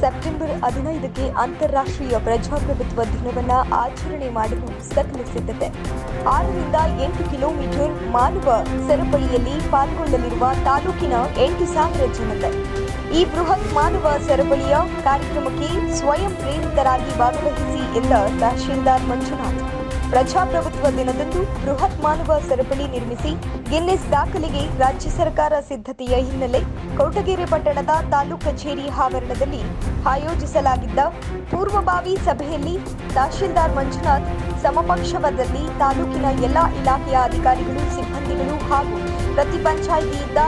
September ಹದಿನೈದಕ್ಕೆ ಅಂತಾರಾಷ್ಟ್ರೀಯ ಪ್ರಜಾಪ್ರಭುತ್ವ ದಿನವನ್ನು ಆಚರಣೆ ಮಾಡಲು ಸಕಲ ಸಿದ್ಧತೆ ಆರರಿಂದ ಎಂಟು ಕಿಲೋಮೀಟರ್ ಮಾನವ ಸರಪಳಿಯಲ್ಲಿ ಪಾಲ್ಗೊಳ್ಳಲಿರುವ ತಾಲೂಕಿನ ಎಂಟು ಸಾವಿರ ಜನತೆ. ಈ ಬೃಹತ್ ಮಾನವ ಸರಪಳಿಯ ಕಾರ್ಯಕ್ರಮಕ್ಕೆ ಸ್ವಯಂ ಪ್ರೇರಿತರಾಗಿ ಭಾಗವಹಿಸಿ ಎಂದ ತಹಶೀಲ್ದಾರ್ ಮಂಜುನಾಥ್. ಪ್ರಜಾಪ್ರಭುತ್ವ ದಿನದಂದು ಬೃಹತ್ ಮಾನವ ಸರಪಳಿ ನಿರ್ಮಿಸಿ ಗಿನ್ನಿಸ್ ದಾಖಲೆಗೆ ರಾಜ್ಯ ಸರ್ಕಾರ ಸಿದ್ಧತೆಯ ಹಿನ್ನೆಲೆ ಕೌಟಗೆರೆ ಪಟ್ಟಣದ ತಾಲೂಕು ಕಚೇರಿ ಆವರಣದಲ್ಲಿ ಆಯೋಜಿಸಲಾಗಿದ್ದ ಪೂರ್ವಭಾವಿ ಸಭೆಯಲ್ಲಿ ತಹಶೀಲ್ದಾರ್ ಮಂಜುನಾಥ್ ಸಮಪಕ್ಷವದಲ್ಲಿ ತಾಲೂಕಿನ ಎಲ್ಲಾ ಇಲಾಖೆಯ ಅಧಿಕಾರಿಗಳು, ಸಿಬ್ಬಂದಿಗಳು ಹಾಗೂ ಪ್ರತಿ ಪಂಚಾಯಿತಿಯಿಂದ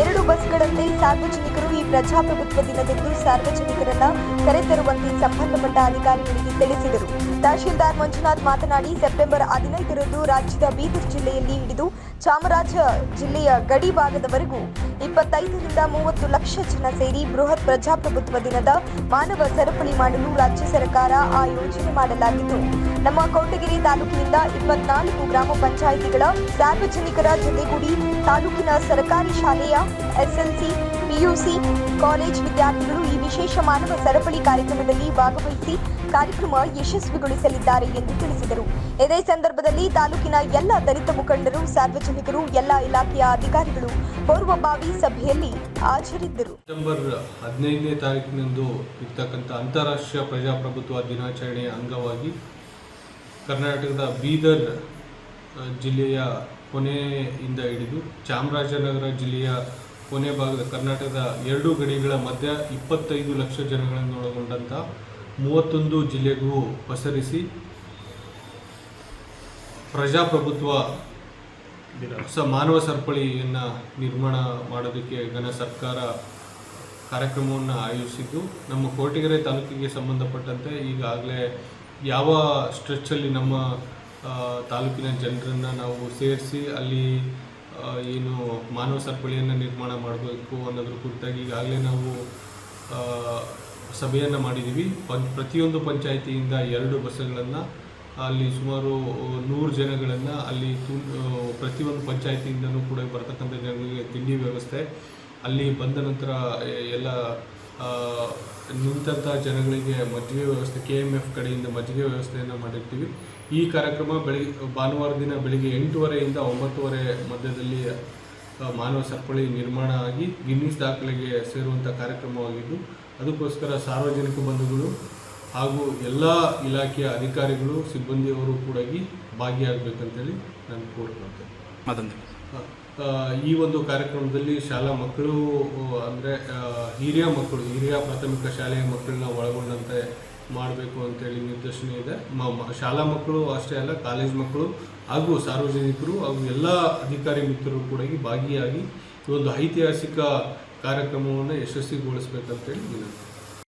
ಎರಡು ಬಸ್ಗಳಂತೆ ಸಾರ್ವಜನಿಕರು ಪ್ರಜಾಪ್ರಭುತ್ವ ದಿನದಂದು ಸಾರ್ವಜನಿಕರನ್ನ ಕರೆತರುವಂತೆ ಸಂಬಂಧಪಟ್ಟ ಅಧಿಕಾರಿಗಳಿಗೆ ತಿಳಿಸಿದರು. ತಹಶೀಲ್ದಾರ್ ಮಂಜುನಾಥ್ ಮಾತನಾಡಿ, ಸೆಪ್ಟೆಂಬರ್ ಹದಿನೈದರಂದು ರಾಜ್ಯದ ಬೀದರ್ ಜಿಲ್ಲೆಯಲ್ಲಿ ಹಿಡಿದು ಚಾಮರಾಜ ಜಿಲ್ಲೆಯ ಗಡಿ ಭಾಗದವರೆಗೂ ಇಪ್ಪತ್ತೈದರಿಂದ ಮೂವತ್ತು ಲಕ್ಷ ಜನ ಸೇರಿ ಬೃಹತ್ ಪ್ರಜಾಪ್ರಭುತ್ವ ದಿನದ ಮಾನವ ಸರಪಳಿ ಮಾಡಲು ರಾಜ್ಯ ಸರ್ಕಾರ ಆ ಯೋಜನೆ ಮಾಡಲಾಗಿದ್ದು ನಮ್ಮ ಕೋಟಗಿರಿ ತಾಲೂಕಿನಿಂದ ಇಪ್ಪತ್ನಾಲ್ಕು ಗ್ರಾಮ ಪಂಚಾಯಿತಿಗಳ ಸಾರ್ವಜನಿಕರ ಜೊತೆಗೂಡಿ ತಾಲೂಕಿನ ಸರ್ಕಾರಿ ಶಾಲೆಯ ಎಸ್ಎಲ್ಸಿ ಪಿಯುಸಿ ಕಾಲೇಜ್ ವಿದ್ಯಾರ್ಥಿಗಳು ಈ ವಿಶೇಷ ಮಾನವ ಸರಪಳಿ ಕಾರ್ಯಕ್ರಮದಲ್ಲಿ ಭಾಗವಹಿಸಿ ಕಾರ್ಯಕ್ರಮ ಯಶಸ್ವಿಗೊಳಿಸಲಿದ್ದಾರೆ ಎಂದು ತಿಳಿಸಿದರು. ಇದೇ ಸಂದರ್ಭದಲ್ಲಿ ತಾಲೂಕಿನ ಎಲ್ಲ ದಲಿತ ಮುಖಂಡರು, ಸಾರ್ವಜನಿಕರು, ಎಲ್ಲ ಇಲಾಖೆಯ ಅಧಿಕಾರಿಗಳು ಪೂರ್ವಭಾವಿ ಸಭೆಯಲ್ಲಿ ಹಾಜರಿದ್ದರು. ಸೆಪ್ಟೆಂಬರ್ ಹದಿನೈದನೇ ತಾರೀಕಿನಂದು ಇರ್ತಕ್ಕಂಥ ಅಂತಾರಾಷ್ಟ್ರೀಯ ಪ್ರಜಾಪ್ರಭುತ್ವ ದಿನಾಚರಣೆಯ ಅಂಗವಾಗಿ ಕರ್ನಾಟಕದ ಬೀದರ್ ಜಿಲ್ಲೆಯ ಕೊನೆಯಿಂದ ಹಿಡಿದು ಚಾಮರಾಜನಗರ ಜಿಲ್ಲೆಯ ಕೊನೆ ಭಾಗದ ಕರ್ನಾಟಕದ ಎರಡು ಗಡಿಗಳ ಮಧ್ಯ ಇಪ್ಪತ್ತೈದು ಲಕ್ಷ ಜನಗಳನ್ನು ಒಳಗೊಂಡಂಥ ಮೂವತ್ತೊಂದು ಜಿಲ್ಲೆಗೂ ಪಸರಿಸಿ ಪ್ರಜಾಪ್ರಭುತ್ವ ಸ ಮಾನವ ಸರಪಳಿಯನ್ನು ನಿರ್ಮಾಣ ಮಾಡೋದಕ್ಕೆ ಘನ ಸರ್ಕಾರ ಕಾರ್ಯಕ್ರಮವನ್ನು ಆಯೋಜಿಸಿದ್ದು. ನಮ್ಮ ಕೋಟಿಗೆರೆ ತಾಲೂಕಿಗೆ ಸಂಬಂಧಪಟ್ಟಂತೆ ಈಗಾಗಲೇ ಯಾವ ಸ್ಟ್ರೆಚ್ಚಲ್ಲಿ ನಮ್ಮ ತಾಲೂಕಿನ ಜನರನ್ನು ನಾವು ಸೇರಿಸಿ ಅಲ್ಲಿ ಏನು ಮಾನವ ಸರಪಳಿಯನ್ನು ನಿರ್ಮಾಣ ಮಾಡಬೇಕು ಅನ್ನೋದ್ರ ಕುರಿತಾಗಿ ಈಗಾಗಲೇ ನಾವು ಸಭೆಯನ್ನು ಮಾಡಿದ್ದೀವಿ ಪಂ, ಪ್ರತಿಯೊಂದು ಪಂಚಾಯಿತಿಯಿಂದ ಎರಡು ಬಸ್ಸುಗಳನ್ನು ಅಲ್ಲಿ ಸುಮಾರು ನೂರು ಜನಗಳನ್ನು ಅಲ್ಲಿ ತು ಪ್ರತಿಯೊಂದು ಪಂಚಾಯಿತಿಯಿಂದನೂ ಕೂಡ ಬರ್ತಕ್ಕಂಥ ಜನಗಳಿಗೆ ತಿಂಡಿ ವ್ಯವಸ್ಥೆ. ಅಲ್ಲಿ ಬಂದ ನಂತರ ಎಲ್ಲ ನಿಂತಹ ಜನಗಳಿಗೆ ಮಜ್ಜಿಗೆ ವ್ಯವಸ್ಥೆ ಕೆ ಎಂ ಎಫ್ ಕಡೆಯಿಂದ ಮಜ್ಜಿಗೆ ವ್ಯವಸ್ಥೆಯನ್ನು ಮಾಡಿರ್ತೀವಿ. ಈ ಕಾರ್ಯಕ್ರಮ ಬೆಳಿಗ್ಗೆ ಭಾನುವಾರ ದಿನ ಬೆಳಿಗ್ಗೆ ಎಂಟೂವರೆಯಿಂದ ಒಂಬತ್ತುವರೆ ಮಧ್ಯದಲ್ಲಿ ಮಾನವ ಸರಪಳಿ ನಿರ್ಮಾಣ ಆಗಿ ಗಿನ್ನಿಸ್ ದಾಖಲೆಗೆ ಸೇರುವಂಥ ಕಾರ್ಯಕ್ರಮವಾಗಿದ್ದು ಅದಕ್ಕೋಸ್ಕರ ಸಾರ್ವಜನಿಕ ಬಂಧುಗಳು ಹಾಗೂ ಎಲ್ಲ ಇಲಾಖೆಯ ಅಧಿಕಾರಿಗಳು ಸಿಬ್ಬಂದಿಯವರು ಕೂಡ ಭಾಗಿಯಾಗಬೇಕಂತೇಳಿ ನಾನು ಕೋರ್ಕೊಳ್ತೇನೆ. ಈ ಒಂದು ಕಾರ್ಯಕ್ರಮದಲ್ಲಿ ಶಾಲಾ ಮಕ್ಕಳು ಅಂದರೆ ಹಿರಿಯ ಮಕ್ಕಳು, ಹಿರಿಯ ಪ್ರಾಥಮಿಕ ಶಾಲೆಯ ಮಕ್ಕಳನ್ನ ಒಳಗೊಂಡಂತೆ ಮಾಡಬೇಕು ಅಂತೇಳಿ ನಿರ್ದೇಶನ ಇದೆ. ಶಾಲಾ ಮಕ್ಕಳು ಅಷ್ಟೇ ಅಲ್ಲ, ಕಾಲೇಜ್ ಮಕ್ಕಳು ಹಾಗೂ ಸಾರ್ವಜನಿಕರು ಹಾಗೂ ಎಲ್ಲ ಅಧಿಕಾರಿ ಮಿತ್ರರು ಕೂಡ ಭಾಗಿಯಾಗಿ ಈ ಒಂದು ಐತಿಹಾಸಿಕ ಕಾರ್ಯಕ್ರಮವನ್ನು ಯಶಸ್ವಿಗೊಳಿಸಬೇಕಂತೇಳಿ ವಿನಂತಿ.